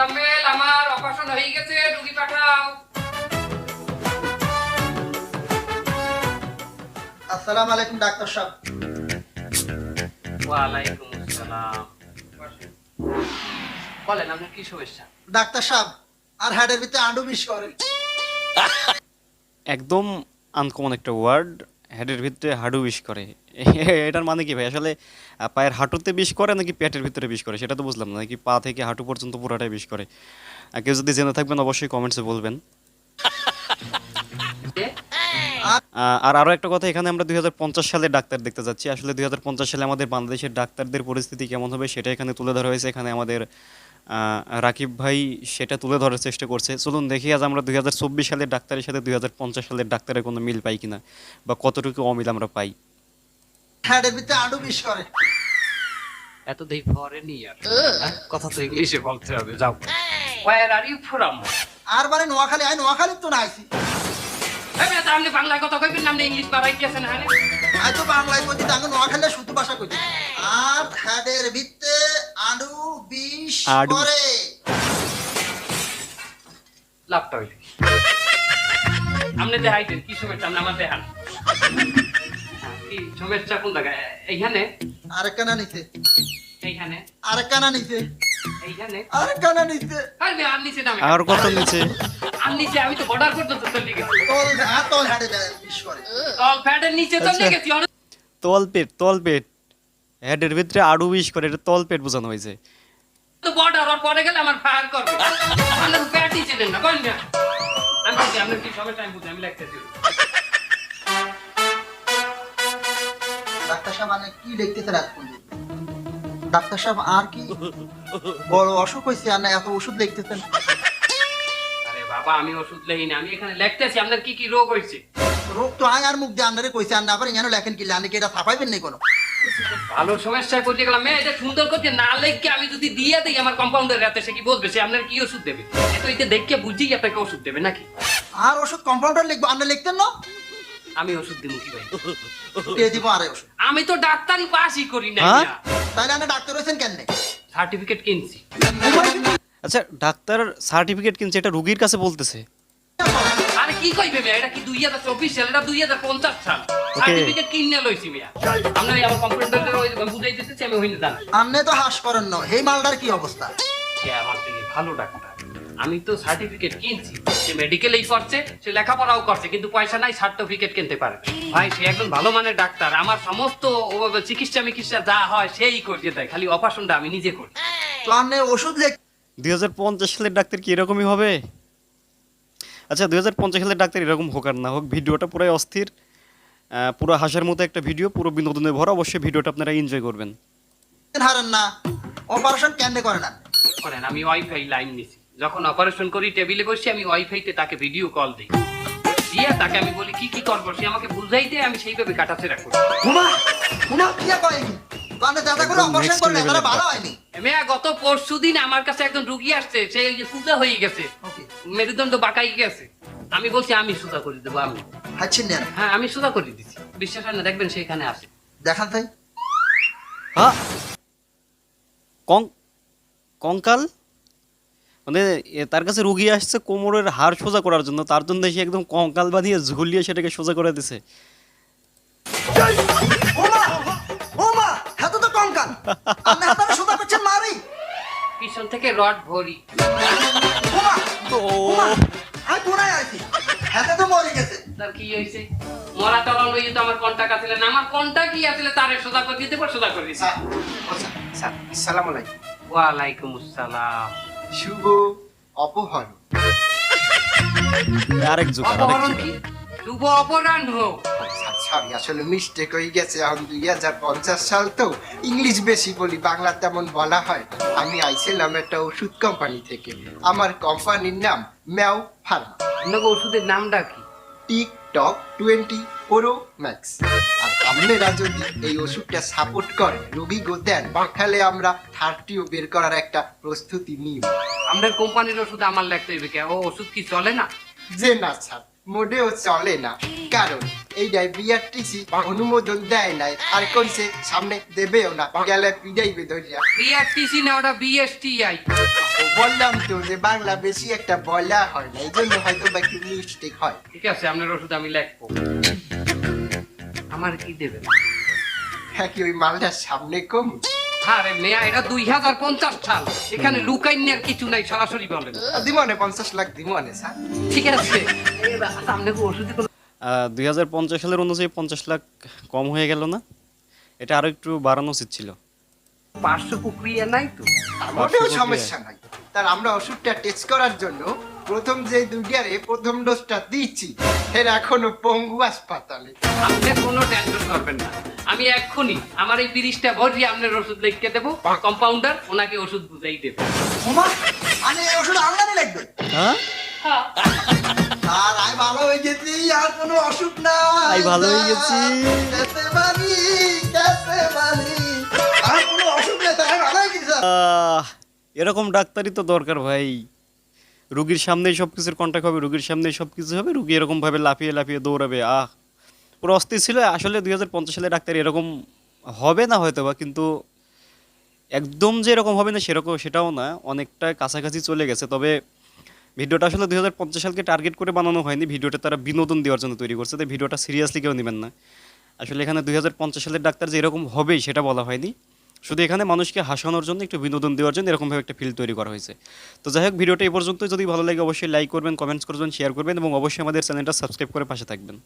আমার অপারেশন হয়ে গেছে রুগী পাঠাও। আসসালামু আলাইকুম ডাক্তার সাহেব। ওয়ালাইকুম আসসালাম। বলেন আপনার কি সমস্যা? ডাক্তার সাহেব আর হেডের ভিতরে আন্ডু বিষ করে একদম আনকমন একটা ওয়ার্ড হেডের ভিতরে হাডু বিষ করে। এটার মানে কি ভাই? আসলে পায়ের হাঁটুতে বিষ করে নাকি পেটের ভিতরে বিষ করে? সেটা তো বুঝলাম না। নাকি পা থেকে হাঁটু পর্যন্ত পুরোটাই বিষ করে? কেউ যদি জেনে থাকবেন, অবশ্যই কমেন্টসে বলবেন। আর আরও একটা কথা, এখানে আমরা দুই হাজার পঞ্চাশ সালে ডাক্তার দেখতে যাচ্ছি। আসলে দুই হাজার পঞ্চাশ সালে আমাদের বাংলাদেশের ডাক্তারদের পরিস্থিতি কেমন হবে, সেটা এখানে তুলে ধরা হয়েছে। এখানে আমাদের রাকিব ভাই সেটা তুলে ধরার চেষ্টা করছে। চলুন দেখি আজ আমরা দুই সালের ডাক্তারের সাথে দুই হাজার পঞ্চাশ সালের ডাক্তারের কোনো মিল পাই কিনা বা কতটুকু অমিল আমরা পাই? করে। এত দেই ফরেন ইয়ার কথা তো ইংলিশে বলতে হবে যাও। ওয়ার আর ইউ ফ্রম আর মানে নোয়াখালী আই নোয়াখালী তো না আইছি। বাংলায় কথা কইবেন না ইংলিশ বাড়াই গেছেন হ্যাঁ? আই বাংলায় কইছি তাঙ্গ নোয়াখালী শুধু ভাষা কইছি। আর হেডের ভিতরে আন্ডু বিষ করে লাভটা হইলে আপনি দেখাইতেন কি সমস্যা আপনি আমার দেখান। কি সমস্যা কোন জায়গায়? এইখানে? আরেক কানা নিছে এইখানে? আরেক কানা নিছে এইখানে? আরেক কানা নিছে আর নিচে নামে। আর কত নিচে? আর নিচে আমি তো বর্ডার পর্যন্ত চলে গেছি। তোল আর তোল হেডে করে। তল ফ্যাটের নিচে চলে আচ্ছা। গেছি অনেক তল পেট তল পেট। হেডের ভিতরে বিষ করে এটা তল বোঝানো হয়েছে। তো বর্ডার আর পরে গেলে আমার ফায়ার করবে। আপনি তো প্যাটই না বলেন না। আমি বলছি আপনার কি সমস্যা আমি বুঝি আমি লিখতেছি। ডাক্তার সাহেব মানে কি লিখতেছে রাত পর্যন্ত? ডাক্তার সাহেব আর কি বড় অসুখ হয়েছে আর না এত ওষুধ লিখতেছেন আরে বাবা আমি ওষুধ লেই আমি এখানে লিখতেছি আপনার কি কি রোগ হয়েছে রোগ তো আয় আর মুখ দিয়ে আন্দারে কইছে না আবার এখানে লেখেন কি লানি কি এটা ছাপাইবেন নি কোনো? ভালো সমস্যায় গেলাম। মেয়ে এটা সুন্দর করতে না লেখকে আমি যদি দিয়ে দিই আমার কম্পাউন্ডার রাতে সে কি বলবে? সে আপনার কি ওষুধ দেবে? তো এটা বুঝিই আপনাকে ওষুধ দেবে নাকি? আর ওষুধ কম্পাউন্ডার লিখব আপনি লিখতেন না? আমি ওষুধ দিব কি ভাই? দিব আরে ওষুধ। আমি তো ডাক্তারি পাসই করি না হ্যাঁ? তাইলে আপনি ডাক্তার হয়েছেন কেন সার্টিফিকেট কিনছি। আচ্ছা ডাক্তার সার্টিফিকেট কিনছে এটা রুগীর কাছে বলতেছে। আরে কি কইবে মেয়ে? এটা কি দুই হাজার চব্বিশ সাল? এটা দুই হাজার পঞ্চাশ সাল। সার্টিফিকেট কিনে লইছি মেয়া। আপনার এই আমার ওই বুঝাই দিতেছি আমি হইনি জানা আপনি তো হাস করেন না। মালটার কি অবস্থা? সে আমার থেকে ভালো ডাক্তার। আমি তো সার্টিফিকেট কিনছি। সে মেডিকেলেই করছে সে লেখাপড়াও করছে কিন্তু পয়সা নাই সার্টিফিকেট কিনতে পারে। ভাই সে একজন ভালো মানের ডাক্তার। আমার সমস্ত চিকিৎসা মিকিৎসা যা হয় সেই করিয়ে দেয় খালি অপারেশনটা আমি নিজে করি। তো আপনি ওষুধ লিখ দুই সালের ডাক্তার কি এরকমই হবে আচ্ছা দুই সালের ডাক্তার এরকম হোক আর না হোক ভিডিওটা পুরাই অস্থির পুরো হাসার মতো একটা ভিডিও পুরো বিনোদনে ভরা অবশ্যই ভিডিওটা আপনারা এনজয় করবেন হারেন না অপারেশন কেন করে না করেন আমি ওয়াইফাই লাইন নিছি যখন অপারেশন করি টেবিলে বসে আমি ওয়াইফাইতে তাকে ভিডিও কল দিই দিয়ে তাকে আমি বলি কি কি করব সে আমাকে বুঝাই দেয় আমি সেইভাবে কাটাছেড়া করি ঘুমা ঘুমা কি করেনি তো দাদা করে অপারেশন next তারা ভালো হয়নি। মেয়া গত পরশু দিন আমার কাছে একজন রুগী আসছে সে ওই হয়ে গেছে। মেরুদণ্ড বাঁকাই গেছে। আমি বলছি আমি করে দেবো আমি। হ্যাঁ আমি করে দিচ্ছি বিশ্বাস হয় না দেখবেন সেখানে আসে দেখান তাই। হ্যাঁ কং কঙ্কাল? মানে তার কাছে রুগী আসছে কোমরের হাড় সোজা করার জন্য তার জন্য সে একদম কঙ্কাল বাঁধিয়ে ঝুলিয়ে সেটাকে সোজা করে দিছে। কঙ্কাল আপনি হাতে করছেন মারি পিছন থেকে রড ভরি। আমি পুরাই আছি। হাতে তো মরে গেছে। তার কি হয়েছে? মরা টলা লইয়ে তো আমার কন্টাক্ট আছিল না। আমার কন্টাক্ট কি আছিল তারে সোজা করে দিতে পার সোজা করে দিছে স্যার আসসালামু আলাইকুম। ওয়ালাইকুম আসসালাম। শুভ অপহরণ। আরেক যুগ আরেক কি? শুভ অপরাহ্ন। সরি আসলে মিস্টেক হয়ে গেছে। এখন দুই হাজার পঞ্চাশ সাল তো ইংলিশ বেশি বলি বাংলা তেমন বলা হয়। আমি আইছিলাম একটা ওষুধ কোম্পানি থেকে। আমার কোম্পানির নাম ম্যাও ফার্মা। আপনাকে ওষুধের নামটা কি? TikTok twenty pro max. আর আপনারা যদি এই ওষুধটা সাপোর্ট করেন রোগী গো দেন তাহলে আমরা থার্টিও বের করার একটা প্রস্তুতি নিই আমাদের কোম্পানির ওষুধ আমার লাগতে হইবে কে? ও ওষুধ কি চলে না? যে না স্যার। মোটেও চলে না। কারণ এইটাই বিআরটিসি অনুমোদন দেয় নাই আর কইছে সামনে দেবেও না গেলে পিডাইবে ধরিয়া। বিআরটিসি না ওটা বিএসটিআই। বললাম তো যে বাংলা বেশি একটা বলা হয় না এই জন্য হয়তো বা একটু মিস্টেক হয়। ঠিক আছে আপনার ওষুধ আমি লিখব। আমার কি দেবেন? হ্যাঁ কি ওই মালটার সামনে কম? আরে মেয়া এটা দুই হাজার পঞ্চাশ সাল। এখানে লুকাইনের কিছু নাই সরাসরি বলেন। দিমনে পঞ্চাশ লাখ দিমনে স্যার। ঠিক আছে। সামনে ওষুধে দুই হাজার পঞ্চাশ সালের অনুযায়ী পঞ্চাশ লাখ কম হয়ে গেল না? এটা আরও একটু বাড়ানো উচিত ছিল। পার্শ্ব প্রক্রিয়া নাই তো? মোটেও সমস্যা নাই। তার আমরা ওষুধটা টেস্ট করার জন্য প্রথম যে দুইটারে প্রথম ডোজটা দিচ্ছি এর এখনও পঙ্গু হাসপাতালে। আপনি কোনো টেনশন করবেন না। আমি এক্ষুনি আমার এই তিরিশটা ভরি আপনার ওষুধ লিখে দেবো। কম্পাউন্ডার ওনাকে ওষুধ বুঝাই দেবে। ওমা ওষুধ আমদানি লাগবে? হ্যাঁ? আর আই ভালো হয়ে গেছি আর কোনো অসুখ না আই ভালো হয়ে গেছি। কেসে বানি কেসে বানি আর কোনো অসুখ নেই তাই ভালো হয়ে গেছি। আহ, এরকম ডাক্তারই তো দরকার ভাই। রুগীর সামনেই সব কিছুর কন্ট্যাক্ট হবে রুগীর সামনেই সব কিছু হবে রুগী এরকমভাবে লাফিয়ে লাফিয়ে দৌড়াবে আহ। পুরো ছিল। আসলে দুই হাজার পঞ্চাশ সালে ডাক্তার এরকম হবে না হয়তো বা কিন্তু একদম যে এরকম হবে না সেরকম সেটাও না, অনেকটা কাছাকাছি চলে গেছে। তবে ভিডিওটা আসলে দুই হাজার পঞ্চাশ সালকে টার্গেট করে বানানো হয়নি, ভিডিওটা তারা বিনোদন দেওয়ার জন্য তৈরি করছে, তাই ভিডিওটা সিরিয়াসলি কেউ নেবেন না। আসলে এখানে দুই হাজার পঞ্চাশ সালের ডাক্তার যে এরকম হবেই সেটা বলা হয়নি। শুধু এখানে মানুষকে হাসানোর জন্য, একটু বিনোদন দেওয়ার জন্য এরকমভাবে একটা ফিল তৈরি করা হয়েছে। তো যাই হোক, ভিডিওটা এই পর্যন্ত যদি ভালো লাগে, অবশ্যই লাইক করবেন কমেন্টস করবেন শেয়ার করবেন এবং অবশ্যই আমাদের চ্যানেলটা সাবস্ক্রাইব করে পাশে থাকবেন।